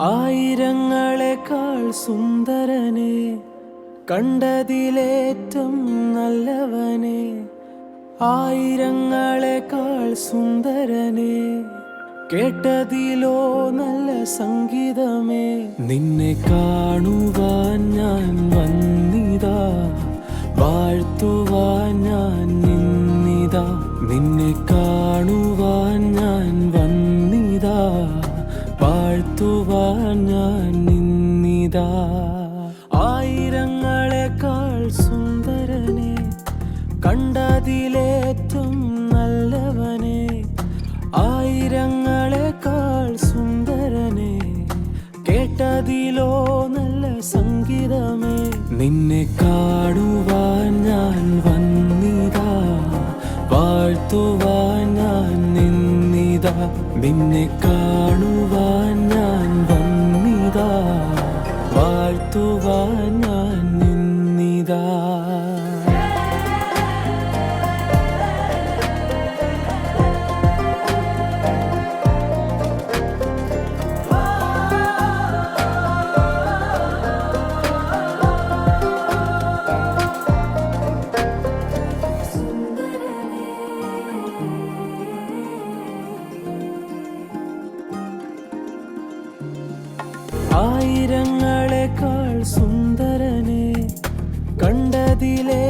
ആയിരങ്ങളെക്കാൾ സുന്ദരനെ കണ്ടതിലേറ്റം നല്ലവനെ ആയിരങ്ങളെക്കാൾ സുന്ദരനെ കേട്ടതിലോ നല്ല സംഗീതമേ. നിന്നെ കാണുവാൻ ഞാൻ വന്നിതാ വാഴ്ത്തുവാൻ ഞാൻ നിന്നിതാ. നിന്നെ കാണുവാൻ ഞാൻ വന്നിതാ. വാഴ്ത്തുവാൻ ഞാൻ നിന്നിതാ. ആയിരങ്ങളെക്കാൾ സുന്ദരനെ കണ്ടതിലേറ്റം നല്ലവനെ. ആയിരങ്ങളെക്കാൾ സുന്ദരനെ കേട്ടതിലോ നല്ല സംഗീതമേ. നിന്നെ കാണുവാൻ നിന്നിതാ നിന്നെ കാണുവാൻ ഞാൻ വന്നിതാ. വാഴ്ത്തുവാൻ ആയിരങ്ങളെക്കാൾ സുന്ദരനെ കണ്ടതിലേറ്റം